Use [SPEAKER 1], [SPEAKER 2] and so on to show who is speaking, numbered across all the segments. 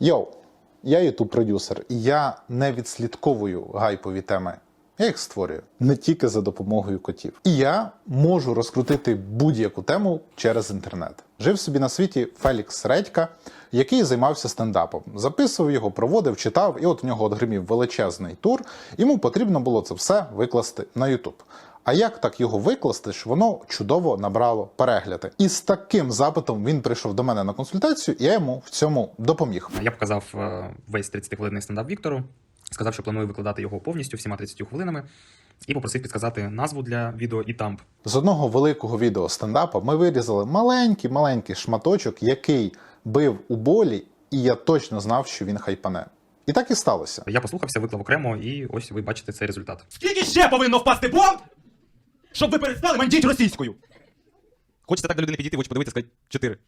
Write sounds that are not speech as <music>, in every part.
[SPEAKER 1] Йоу, я ютуб продюсер, і я не відслідковую гайпові теми. Я їх створюю не тільки за допомогою котів. І я можу розкрутити будь-яку тему через інтернет. Жив собі на світі Фелікс Редька, який займався стендапом. Записував його, проводив, читав, і от в нього от гримів величезний тур. Йому потрібно було це все викласти на Ютуб. А як так його викласти, що воно чудово набрало перегляди? І з таким запитом він прийшов до мене на консультацію, і я йому в цьому допоміг.
[SPEAKER 2] Я показав е, весь 30-хвилинний стендап Віктору, сказав, що планую викладати його повністю всіма 30 хвилинами, і попросив підказати назву для відео і тамп.
[SPEAKER 1] З одного великого відео стендапа ми вирізали маленький маленький шматочок, який бив у болі, і я точно знав, що він хайпане. І так і сталося.
[SPEAKER 2] Я послухався, виклав окремо, і ось ви бачите цей результат.
[SPEAKER 3] Скільки ще повинно впасти бомб, щоб ви перестали мандіть російською? Хочеться так до людини підійти, в очі подивитися, сказати чотири.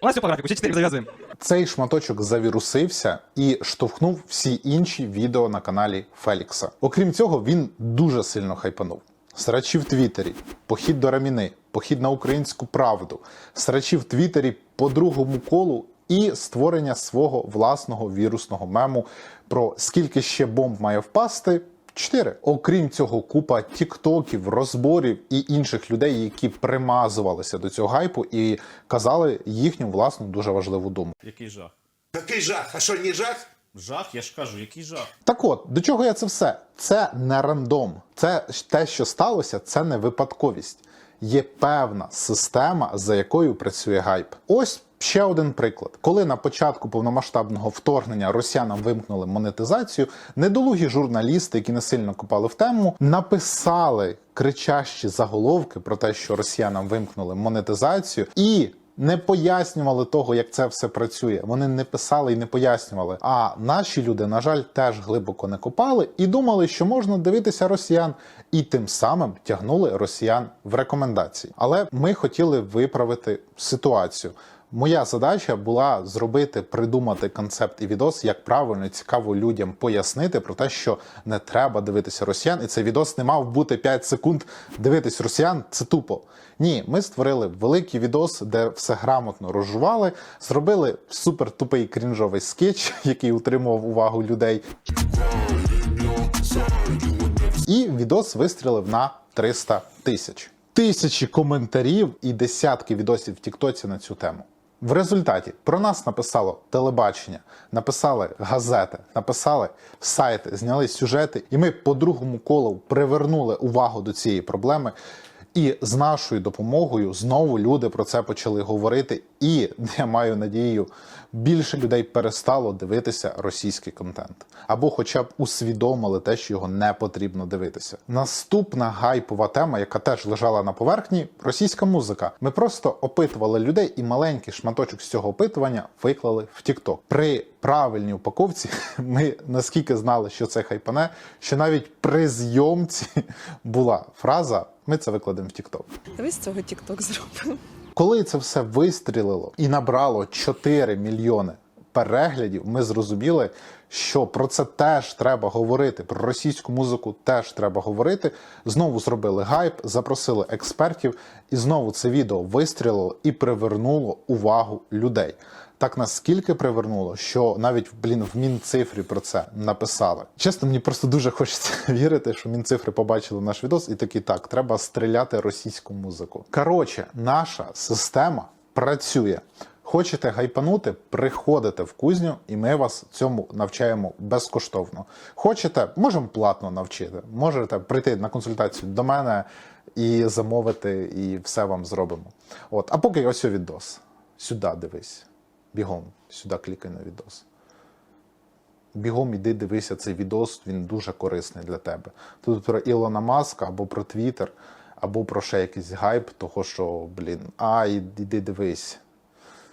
[SPEAKER 3] У нас все по графіку, ще чотири зав'язуємо.
[SPEAKER 1] Цей шматочок завірусився і штовхнув всі інші відео на каналі Фелікса. Окрім цього, він дуже сильно хайпанув. Срачі в Твіттері, похід до Раміни, похід на українську правду, срачі в Твіттері по другому колу і створення свого власного вірусного мему про скільки ще бомб має впасти. Чотири. Окрім цього, купа тіктоків, розборів і інших людей, які примазувалися до цього гайпу і казали їхню власну дуже важливу думку.
[SPEAKER 4] Який жах?
[SPEAKER 5] Який жах? А що, не жах?
[SPEAKER 4] Жах, я ж кажу, який жах.
[SPEAKER 1] Так от, до чого я це все? Це не рандом. Це ж те, що сталося, це не випадковість. Є певна система, за якою працює гайп. Ось ще один приклад. Коли на початку повномасштабного вторгнення росіянам вимкнули монетизацію, недолугі журналісти, які не сильно копали в тему, написали кричащі заголовки про те, що росіянам вимкнули монетизацію, і не пояснювали того, як це все працює. Вони не писали і не пояснювали. А наші люди, на жаль, теж глибоко не копали і думали, що можна дивитися росіян, і тим самим тягнули росіян в рекомендації. Але ми хотіли виправити ситуацію. Моя задача була зробити, придумати концепт і відос, як правильно цікаво людям пояснити про те, що не треба дивитися росіян, і цей відос не мав бути 5 секунд дивитись росіян. Це тупо. Ні, ми створили великий відос, де все грамотно розжували, зробили супер тупий крінжовий скетч, <laughs> який утримував увагу людей. І відос вистрілив на 300 тисяч. Тисячі коментарів і десятки відосів в Тіктоці на цю тему. В результаті про нас написало телебачення, написали газети, написали сайти, зняли сюжети, і ми по другому колу привернули увагу до цієї проблеми. І з нашою допомогою знову люди про це почали говорити. І я маю надію, більше людей перестало дивитися російський контент, або, хоча б усвідомили те, що його не потрібно дивитися. Наступна гайпова тема, яка теж лежала на поверхні, російська музика. Ми просто опитували людей, і маленький шматочок з цього опитування виклали в TikTok. При правильній упаковці <laughs> ми наскільки знали, що це хайпане, що навіть при зйомці <laughs> була фраза. Ми це викладемо в Тікток.
[SPEAKER 6] Давай з цього тік-ток зробимо.
[SPEAKER 1] Коли це все вистрілило і набрало 4 мільйони переглядів, ми зрозуміли, що про це теж треба говорити. Про російську музику теж треба говорити. Знову зробили гайп, запросили експертів, і знову це відео вистрілило і привернуло увагу людей. Так наскільки привернуло, що навіть блін в мінцифрі про це написали. Чесно, мені просто дуже хочеться <laughs> вірити, що мінцифри побачили наш відос і такі так, треба стріляти російську музику. Коротше, наша система працює. Хочете гайпанути, приходите в кузню, і ми вас цьому навчаємо безкоштовно. Хочете, можемо платно навчити. Можете прийти на консультацію до мене і замовити, і все вам зробимо. От, а поки ось відос. Сюди дивись. Бігом, сюди клікай на відос. Бігом іди дивися цей відос, він дуже корисний для тебе. Тут про Ілона Маска або про Твіттер, або про ще якийсь гайп, того що, блін, а, іди дивись.